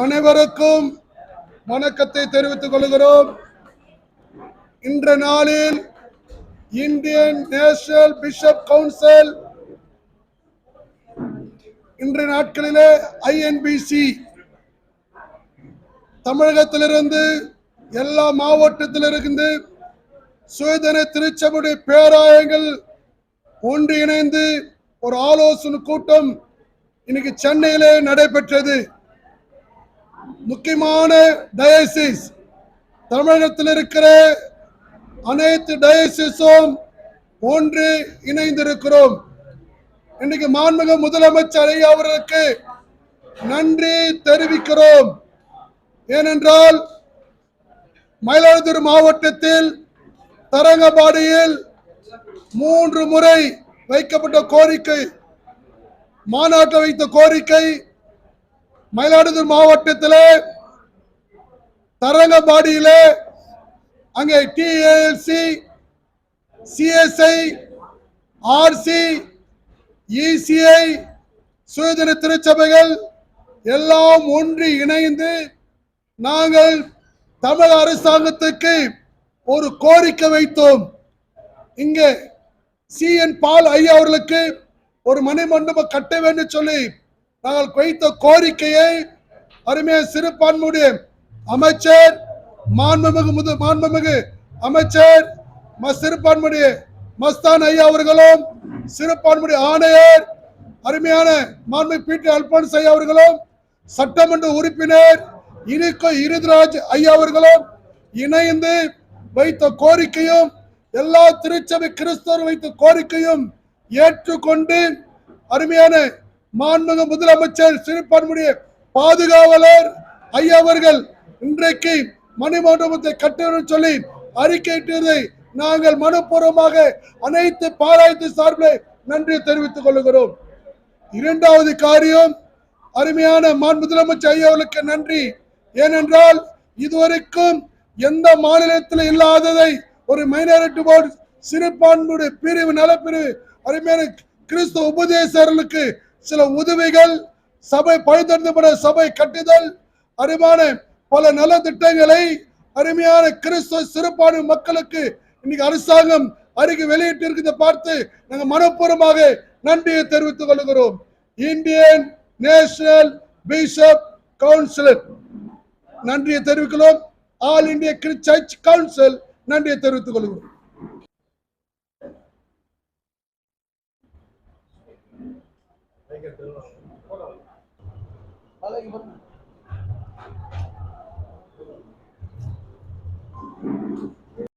அனைவருக்கும் வணக்கத்தை தெரிவித்துக் கொள்கிறோம். இன்ற நாளில் இந்தியன் நேஷனல் பிஷப் கவுன்சில் இன்றைய நாட்களிலே ஐஎன்பிசி தமிழகத்திலிருந்து எல்லா மாவட்டத்திலிருந்து சுயதன திருச்சபுடைய பேராயங்கள் ஒன்றிணைந்து ஒரு ஆலோசனை கூட்டம் இன்னைக்கு சென்னையிலே நடைபெற்றது. முக்கியமான டயசிஸ் தமிழகத்தில் இருக்கிற அனைத்து டயசிஸும் ஒன்று இணைந்திருக்கிறோம். இன்னைக்கு மாண்புக முதலமைச்சர் ஐயா அவர்களுக்கு நன்றி தெரிவிக்கிறோம். ஏனென்றால் மயிலாடுதுறை மாவட்டத்தில் தரங்கபாடியில் மூன்று முறை வைக்கப்பட்ட கோரிக்கை மாநாட்டை வைத்த கோரிக்கை மயிலாடுதுறை மாவட்டத்தில் தரங்கம்பாடியிலே அங்கே டிஏஎல்சி சிஎஸ்ஐ ஆர்சி இசிஐ சுயதன திருச்சபைகள் எல்லாம் ஒன்றி இணைந்து நாங்கள் தமிழக அரசாங்கத்துக்கு ஒரு கோரிக்கை வைத்தோம். இங்கே சி என் பால் ஐயா அவர்களுக்கு ஒரு மணி மண்டபம் கட்ட வேண்டும் சொல்லி நாங்கள் வைத்த கோரிக்கையை அருமையான சிறுபான்மையுடைய அமைச்சர் மாண்புமிகு முது மாண்புமிகு அமைச்சர் ம- சிறுபான்மையுடைய மஸ்தான் ஐயா அவர்களும் சிறுபான்மையுடைய ஆணையர் அருமையான மாண்பு பீட்டி அல்பான்ஸ் ஐயா அவர்களும் சட்டமன்ற உறுப்பினர் இனிக்கோ இருதராஜ் ஐயா அவர்களும் இணைந்து வைத்த கோரிக்கையும் எல்லா திருச்சபை கிறிஸ்தவர் வைத்த கோரிக்கையும் ஏற்றுக்கொண்டு அருமையான மாண்புமிகு முதலமைச்சர் சிறுபான்மையுடைய பாதுகாவலர் ஐயா அவர்கள் இன்றைக்கு மணிமண்டபத்தை கட்டணும் சொல்லி அறிக்கையிட்டதை நாங்கள் மனப்பூர்வமாக அனைத்து பாராயத்து சார்பில் நன்றி தெரிவித்துக் கொள்கிறோம். இரண்டாவது காரியம் அருமையான மாண் முதலமைச்சர் ஐயா நன்றி. ஏனென்றால் இதுவரைக்கும் எந்த மாநிலத்தில் இல்லாததை ஒரு மைனாரிட்டி போர்டு சிறுபான்மையுடைய பிரிவு நலப்பிரிவு அருமையான கிறிஸ்துவ உபதேசர்களுக்கு சில உதவிகள் சபை பயன்படுத்தப்பட சபை கட்டுதல் அருமையான பல நல திட்டங்களை அருமையான கிறிஸ்தவ சிறுபான்மை மக்களுக்கு இன்னைக்கு அரசாங்கம் அருகே வெளியிட்டு இருக்கிறத பார்த்து நாங்கள் மனப்பூர்வமாக நன்றியை தெரிவித்துக் கொள்கிறோம். இந்தியன் நேஷனல் பிஷப் கவுன்சிலர் நன்றியை தெரிவிக்கிறோம். ஆல் இந்திய சர்ச் கவுன்சில் நன்றியை தெரிவித்துக் கொள்கிறோம். Kalau ibarat